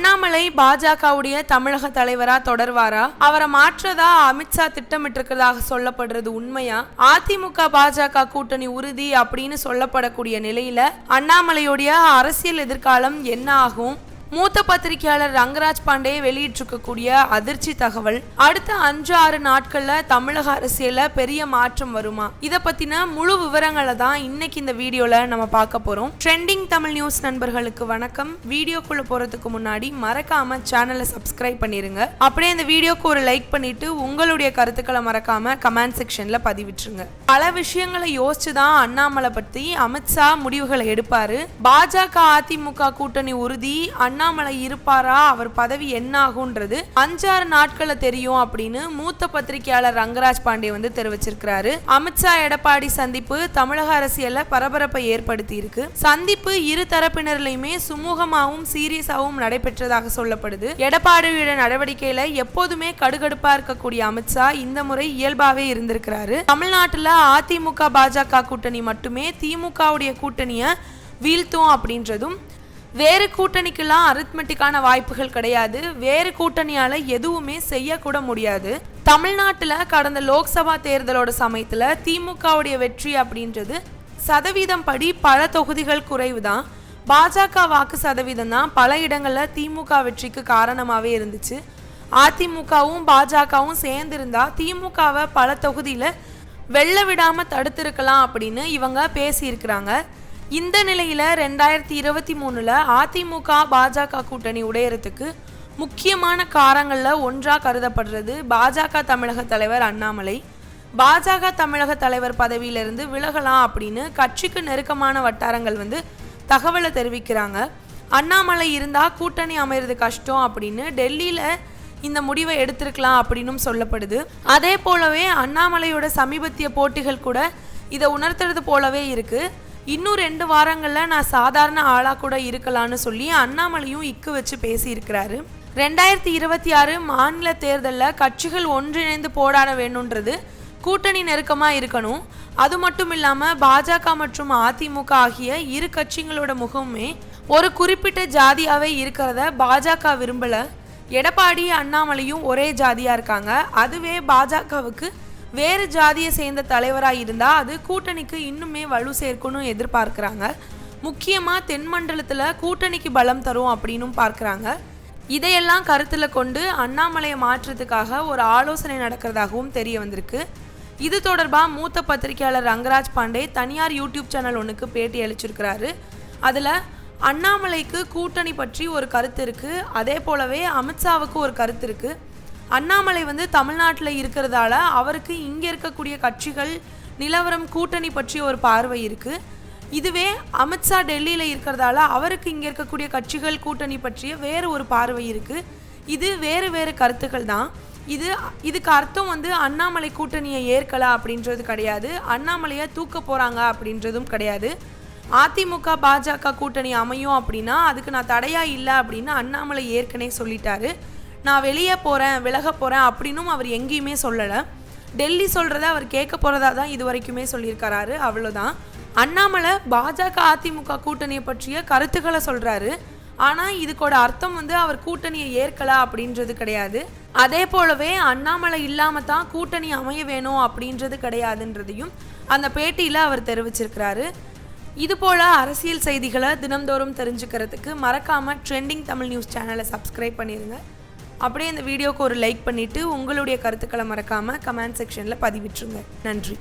அண்ணாமலை பாஜகவுடைய தமிழக தலைவரா தொடர்வாரா? அவரை மாற்றதா அமித்ஷா திட்டமிட்டிருக்கிறதாக சொல்லப்படுறது உண்மையா? அதிமுக பாஜக கூட்டணி உறுதி அப்படின்னு சொல்லப்படக்கூடிய நிலையில அண்ணாமலையுடைய அரசியல் எதிர்காலம் என்ன ஆகும்? மூத்த பத்திரிகையாளர் ரங்கராஜ் பாண்டே வெளியிட்டிருக்கக்கூடிய அதிர்ச்சி தகவல் அடுத்த அஞ்சு ஆறு நாட்கள்ல தமிழக அரசியல பெரிய மாற்றம் வருமா? இத பத்தின முழு விவரங்களை தான் இன்னைக்கு இந்த வீடியோல நம்ம பார்க்க போறோம். ட்ரெண்டிங் தமிழ் நியூஸ் நண்பர்களுக்கு வணக்கம். வீடியோக்குள்ள போறதுக்கு முன்னாடி மறக்காம சேனலை சப்ஸ்கிரைப் பண்ணிருங்க. அப்படியே இந்த வீடியோக்கு ஒரு லைக் பண்ணிட்டு உங்களுடைய கருத்துக்களை மறக்காம கமெண்ட் செக்ஷன்ல பதிவிட்டுருங்க. பல விஷயங்களை யோசிச்சு தான் அண்ணாமலை பத்தி அமித்ஷா முடிவுகளை எடுப்பாரு. பாஜக அதிமுக கூட்டணி உறுதி அண்ணா அண்ணாமலை இருப்பாரா? அவர் பதவி என்ன ஆகுன்றது அஞ்சாறு நாட்கள தெரியும் அப்படின்னு மூத்த பத்திரிகையாளர் ரங்கராஜ் பாண்டே வந்து தெரிவிச்சிருக்கிறாரு. அமித்ஷா எடப்பாடி சந்திப்பு தமிழக அரசியல்ல பரபரப்பை ஏற்படுத்தி இருக்கு சந்திப்பு இரு தரப்பினர்லையுமே சுமூகமாகவும் சீரியஸாகவும் நடைபெற்றதாக சொல்லப்படுது. எடப்பாடியோட நடவடிக்கையில எப்போதுமே கடுகடுப்பா இருக்கக்கூடிய அமித்ஷா இந்த முறை இயல்பாவே இருந்திருக்கிறாரு. தமிழ்நாட்டுல அதிமுக பாஜக கூட்டணி மட்டுமே திமுகவுடைய கூட்டணியை வீழ்த்தும் அப்படின்றதும் வேறு கூட்டணிக்கெல்லாம் அரித்மெட்டிக்கான வாய்ப்புகள் கிடையாது. வேறு கூட்டணியால் எதுவுமே செய்யக்கூட முடியாது. தமிழ்நாட்டில் கடந்த லோக்சபா தேர்தலோட சமயத்தில் திமுகவுடைய வெற்றி அப்படின்றது சதவீதம் படி பல தொகுதிகள் குறைவு தான் பாஜக வாக்கு சதவீதம் தான் பல இடங்களில் திமுக வெற்றிக்கு காரணமாகவே இருந்துச்சு. அதிமுகவும் பாஜகவும் சேர்ந்திருந்தா திமுகவை பல தொகுதியில் வெள்ள விடாமல் தடுத்திருக்கலாம் அப்படின்னு இவங்க பேசியிருக்கிறாங்க. இந்த நிலையில் ரெண்டாயிரத்தி இருபத்தி மூணுல அதிமுக பாஜக கூட்டணி உடையறதுக்கு முக்கியமான காரங்களில் ஒன்றாக கருதப்படுறது பாஜக தமிழக தலைவர் அண்ணாமலை. பாஜக தமிழக தலைவர் பதவியிலிருந்து விலகலாம் அப்படின்னு கட்சிக்கு நெருக்கமான வட்டாரங்கள் வந்து தகவலை தெரிவிக்கிறாங்க. அண்ணாமலை இருந்தால் கூட்டணி அமைறது கஷ்டம் அப்படின்னு டெல்லியில் இந்த முடிவை எடுத்திருக்கலாம் அப்படின்னும் சொல்லப்படுது. அதே போலவே அண்ணாமலையோட சமீபத்திய போட்டிகள் கூட இதை உணர்த்துறது போலவே இருக்குது இன்னும் ரெண்டு வாரங்களில் நான் சாதாரண ஆளாக கூட இருக்கலான்னு சொல்லி அண்ணாமலையும் இக்கு வச்சு பேசியிருக்கிறாரு. ரெண்டாயிரத்தி இருபத்தி ஆறு மாநில தேர்தலில் கட்சிகள் ஒன்றிணைந்து போராட வேணுன்றது கூட்டணி நெருக்கமாக இருக்கணும். அது மட்டும் இல்லாமல் பாஜக மற்றும் அதிமுக ஆகிய இரு கட்சிகளோட முகமுமே ஒரு குறிப்பிட்ட ஜாதியாகவே இருக்கிறத பாஜக விரும்பலை. எடப்பாடி அண்ணாமலையும் ஒரே ஜாதியாக இருக்காங்க. அதுவே பாஜகவுக்கு வேறு ஜாதியை சேர்ந்த தலைவராக இருந்தால் அது கூட்டணிக்கு இன்னுமே வலு சேர்க்கணும் எதிர்பார்க்குறாங்க. முக்கியமாக தென்மண்டலத்தில் கூட்டணிக்கு பலம் தரும் அப்படின்னும் பார்க்குறாங்க. இதையெல்லாம் கருத்தில் கொண்டு அண்ணாமலையை மாற்றத்துக்காக ஒரு ஆலோசனை நடக்கிறதாகவும் தெரிய வந்திருக்கு. இது தொடர்பாக மூத்த பத்திரிகையாளர் ரங்கராஜ் பாண்டே தனியார் யூடியூப் சேனல் ஒன்றுக்கு பேட்டி அளிச்சிருக்கிறாரு. அதில் அண்ணாமலைக்கு கூட்டணி பற்றி ஒரு கருத்து இருக்குது அதே போலவே அமித்ஷாவுக்கு ஒரு கருத்து இருக்குது அண்ணாமலை வந்து தமிழ்நாட்டில் இருக்கிறதால அவருக்கு இங்கே இருக்கக்கூடிய கட்சிகள் நிலவரம் கூட்டணி பற்றி ஒரு பார்வை இருக்குது இதுவே அமித்ஷா டெல்லியில் இருக்கிறதால அவருக்கு இங்கே இருக்கக்கூடிய கட்சிகள் கூட்டணி பற்றிய வேறு ஒரு பார்வை இருக்குது இது வேறு வேறு கருத்துக்கள் தான். இது இதுக்கு அர்த்தம் வந்து அண்ணாமலை கூட்டணியை ஏற்கலை அப்படின்றது கிடையாது. அண்ணாமலையை தூக்க போகிறாங்க அப்படின்றதும் கிடையாது. அதிமுக பாஜக கூட்டணி அமையும் அப்படின்னா அதுக்கு நான் தடையாக இல்லை அப்படின்னு அண்ணாமலை ஏற்கனவே சொல்லிட்டாரு. நான் வெளியே போகிறேன் விலக போகிறேன் அப்படின்னும் அவர் எங்கேயுமே சொல்லலை. டெல்லி சொல்கிறத அவர் கேட்க போகிறதா தான் இது வரைக்குமே சொல்லியிருக்கிறாரு. அவ்வளோதான் அண்ணாமலை பாஜக அதிமுக கூட்டணியை பற்றிய கருத்துக்களை சொல்கிறாரு ஆனால் இதுக்கோட அர்த்தம் வந்து அவர் கூட்டணியை ஏற்கலா அப்படின்றது கிடையாது. அதே போலவே அண்ணாமலை இல்லாமல் தான் கூட்டணி அமைய வேணும் அப்படின்றது கிடையாதுன்றதையும் அந்த பேட்டியில் அவர் தெரிவிச்சிருக்கிறாரு. இது போல அரசியல் செய்திகளை தினம்தோறும் தெரிஞ்சுக்கிறதுக்கு மறக்காம ட்ரெண்டிங் தமிழ் நியூஸ் சேனலை சப்ஸ்கிரைப் பண்ணிடுங்க அப்படியே இந்த வீடியோக்கு ஒரு லைக் பண்ணிவிட்டு உங்களுடைய கருத்துக்களை மறக்காமல் கமெண்ட் செக்ஷனில் பதிவிட்டுருங்க. நன்றி.